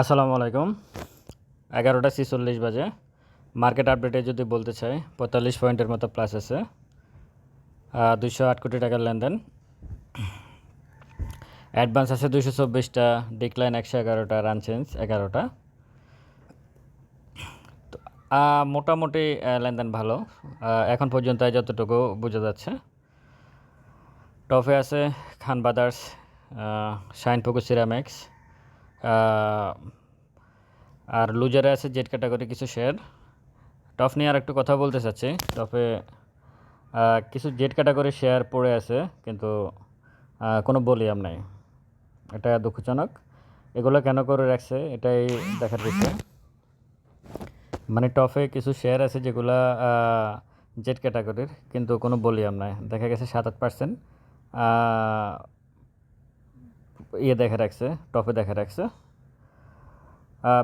আসসালামু আলাইকুম। এগারোটা ছিচল্লিশ বাজে। মার্কেট আপডেটে যদি বলতে চাই, পঁয়তাল্লিশ পয়েন্টের মতো প্লাস আছে। দুশো আট কোটি টাকার লেনদেন। অ্যাডভান্স আছে দুশো চব্বিশটা ডিক্লাইন একশো এগারোটা রান চেঞ্জ এগারোটা। মোটামুটি লেনদেন ভালো। এখন পর্যন্ত যতটুকু বোঝা যাচ্ছে। টপে আছে খান ব্রাদার্স শাইন ফোকো সিরামিক্স। আর লুজারে আছে জেড ক্যাটাগরি কিছু শেয়ার টপ নিয়ে আর একটু কথা বলতে চাচ্ছি। টপে কিছু জেড ক্যাটাগরি শেয়ার পড়ে আছে, কিন্তু কোনো বলিয়াম নাই। এটা দুঃখজনক। এগুলো কেন করে রাখছে, এটাই দেখার বিষয়। মানে টপে কিছু শেয়ার আছে যেগুলা জেড ক্যাটাগরির কিন্তু কোনো বলিয়াম নাই। দেখা গেছে সাত আট পার্সেন্ট ইয়ে দেখা রাখছে, টপে দেখা রাখছে।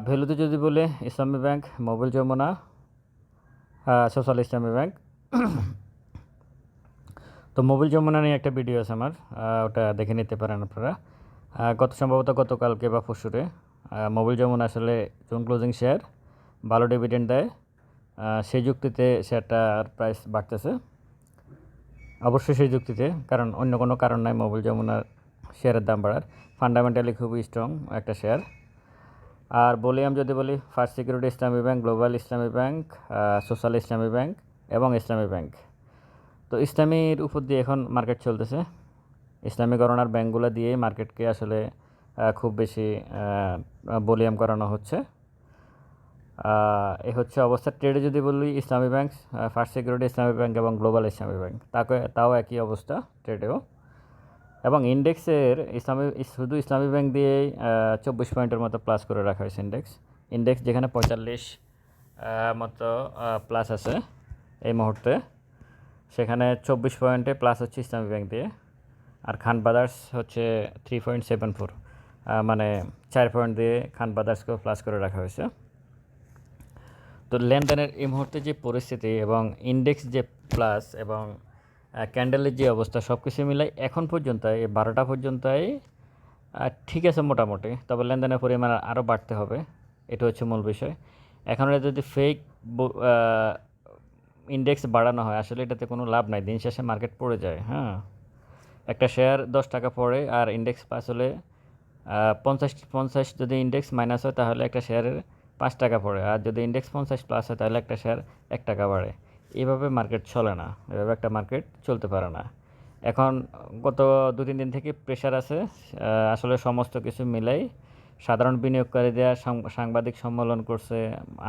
ভ্যালুতে যদি বলে, Islami bank, mobile Jamuna social Islami bank. তো মোবাইল যমুনা নিয়ে একটা ভিডিও আছে আমার ওটা দেখে নিতে পারেন আপনারা। গত সম্ভবত গতকালকে বা পরশুরে মোবাইল যমুনা আসলে জুন ক্লোজিং শেয়ার ভালো ডিভিডেন্ড দেয় সেই যুক্তিতে শেয়ারটার প্রাইস বাড়তেছে। অবশ্যই সেই যুক্তিতে, কারণ অন্য কোনো কারণ নাই মোবাইল যমুনার শেয়ারের দাম বাড়ার। ফান্ডামেন্টালি খুবই স্ট্রং একটা শেয়ার আর বলি আমি যদি বলি first security Islami bank global Islami bank social Islami bank এবং ইসলামী ব্যাংক তো ইসলামীর উপর দিয়ে এখন মার্কেট চলতেছে। ইসলামী গণনার ব্যাংকগুলো দিয়ে মার্কেটকে আসলে খুব বেশি বলিয়াম করানো হচ্ছে। এ হচ্ছে অবস্থা। ট্রেডে যদি বলি Islami bank first security Islami bank এবং গ্লোবাল ইসলামী ব্যাংক তাকে, তাও একই অবস্থা ট্রেডেও এবং ইন্ডেক্সের ইসলামী, শুধু ইসলামী ব্যাংক দিয়েই চব্বিশ পয়েন্টের মতো প্লাস করে রাখা হয়েছে ইন্ডেক্স ইন্ডেক্স যেখানে পঁয়তাল্লিশ মতো প্লাস আছে এই মুহূর্তে। সেখানে চব্বিশ পয়েন্টে প্লাস হচ্ছে ইসলামী ব্যাংক দিয়ে। আর খান ব্রাদার্স হচ্ছে থ্রি পয়েন্ট সেভেন ফোর মানে চার পয়েন্ট দিয়ে খান ব্রাদার্সকেও প্লাস করে রাখা হয়েছে। তো লেনদেনের এই মুহূর্তে যে পরিস্থিতি এবং ইন্ডেক্স যে প্লাস এবং ক্যান্ডেলের যে অবস্থা সব কিছু মিলাই এখন পর্যন্ত, এই বারোটা পর্যন্তই ঠিক আছে মোটামুটি। তবে লেনদেনের পরিমাণ আরও বাড়তে হবে, এটা হচ্ছে মূল বিষয়। এখন যদি ফেক ইন্ডেক্স বাড়ানো হয়, আসলে এটাতে কোনো লাভ নাই, দিন শেষে মার্কেট পড়ে যায় হ্যাঁ। একটা শেয়ার দশ টাকা পড়ে আর ইন্ডেক্স পাস হলে পঞ্চাশ পঞ্চাশ যদি ইন্ডেক্স মাইনাস হয়, তাহলে একটা শেয়ারের পাঁচ টাকা পড়ে, আর যদি ইন্ডেক্স পঞ্চাশ প্লাস হয়, তাহলে একটা শেয়ার এক টাকা বাড়ে। এইভাবে মার্কেট চলে না, এভাবে একটা মার্কেট চলতে পারে না। এখন গত দু তিন দিন থেকে প্রেশার আছে আসলে সমস্ত কিছু মিলাই। সাধারণ বিনিয়োগকারীরা সাংবাদিক সম্মেলন করছে,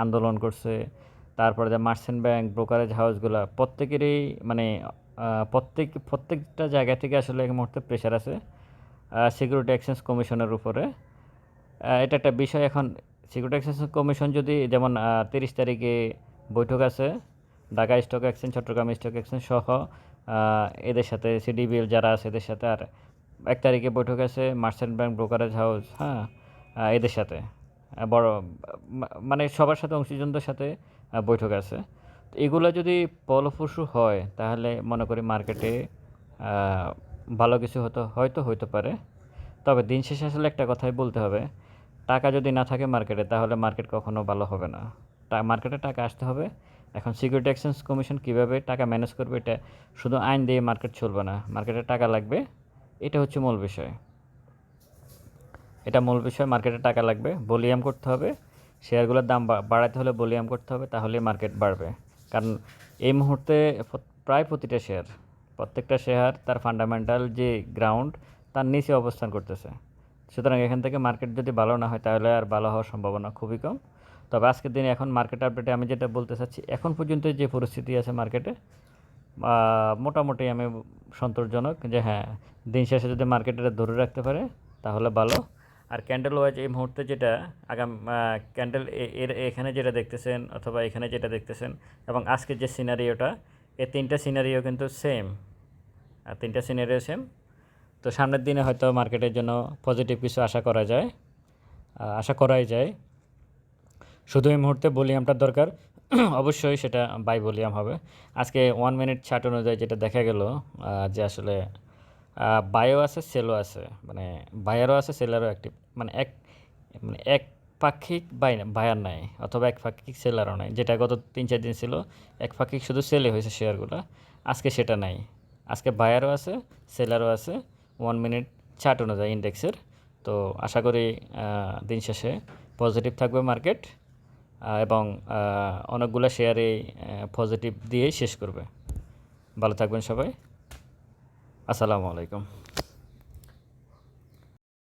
আন্দোলন করছে, তারপরে যে মার্চেন্ট ব্যাংক ব্রোকারেজ হাউসগুলো প্রত্যেকেরই মানে প্রত্যেক, প্রত্যেকটা জায়গা থেকে আসলে এই মুহূর্তে প্রেশার আছে সিকিউরিটি এক্সচেঞ্জ কমিশনের উপরে। এটা একটা বিষয় এখন সিকিউরিটি এক্সচেঞ্জ কমিশন যদি যেমন তিরিশ তারিখে বৈঠক আছে Dhaka stock exchange, Chittagong stock exchange সহ এদের সাথে সিডিবিএল যারা আছে, এদের সাথে আর এক তারিখে বৈঠক আছে মার্চেন্ট ব্যাংক ব্রোকারেজ হাউস হ্যাঁ এদের সাথে। বড় মানে সবার সাথে অংশীজনদের সাথে বৈঠক আছে। তো এগুলো যদি ফলপ্রসূ হয়, তাহলে মনে করি মার্কেটে ভালো কিছু হতো, হয়তো হইতে পারে। তবে দিন শেষে আসলে একটা কথাই বলতে হবে, টাকা যদি না থাকে মার্কেটে, তাহলে মার্কেট কখনো ভালো হবে না। মার্কেটে টাকা আসতে হবে এখন সিকিউরিটি এক্সচেঞ্জ কমিশন কীভাবে টাকা ম্যানেজ করবে, এটা শুধু আইন দিয়ে মার্কেট চলবে না মার্কেটে টাকা লাগবে, এটা হচ্ছে মূল বিষয়। এটা মূল বিষয় মার্কেটে টাকা লাগবে ভলিউম করতে হবে শেয়ারগুলোর দাম বাড়াতে হলে ভলিউম করতে হবে তাহলে মার্কেট বাড়বে। কারণ এই মুহূর্তে প্রায় প্রতিটা শেয়ার প্রত্যেকটা শেয়ার তার ফান্ডামেন্টাল যে গ্রাউন্ড তার নিচে অবস্থান করতেছে। সুতরাং এখান থেকে মার্কেট যদি ভালো না হয়, তাহলে আর ভালো হওয়ার সম্ভাবনা খুবই কম। তবে আজকের দিনে এখন মার্কেট আপডেটে আমি যেটা বলতে চাচ্ছি, এখন পর্যন্ত যে পরিস্থিতি আছে মার্কেটে মোটামুটি আমি সন্তোষজনক যে হ্যাঁ দিন শেষে যদি মার্কেট এটা ধরে রাখতে পারে তাহলে ভালো। আর ক্যান্ডেল ওয়াইজ এই মুহূর্তে যেটা আগাম ক্যান্ডেল এর এখানে যেটা দেখতেছেন অথবা এখানে যেটা দেখতেছেন এবং আজকের যে সিনারিওটা এই তিনটা সিনারিও কিন্তু সেম আর তিনটা সিনারিও সেম তো সামনের দিনে হয়তো মার্কেটের জন্য পজিটিভ কিছু আশা করা যায় আশা করাই যায়। শুধু এই মুহূর্তে ভলিউমটার দরকার, অবশ্যই সেটা বাই ভলিউম হবে। আজকে ওয়ান মিনিট ছাট অনুযায়ী যেটা দেখা গেল যে আসলে বায়ও আছে সেলও আছে। মানে বায়ারও আছে সেলারও অ্যাক্টিভ মানে এক মানে এক পাক্ষিক বাই বায়ার নাই, অথবা এক পাক্ষিক সেলারও নাই। যেটা গত তিন চার দিন ছিল, এক পাক্ষিক শুধু সেলে হয়েছে শেয়ারগুলো আজকে সেটা নাই। আজকে বায়ারও আছে সেলারও আছে ওয়ান মিনিট ছাট অনুযায়ী ইন্ডেক্সের তো আশা করি দিন শেষে পজিটিভ থাকবে মার্কেট এবং অনেকগুলো শেয়ারে পজিটিভ দিয়েই শেষ করবে। ভালো থাকবেন সবাই। আসসালামু আলাইকুম।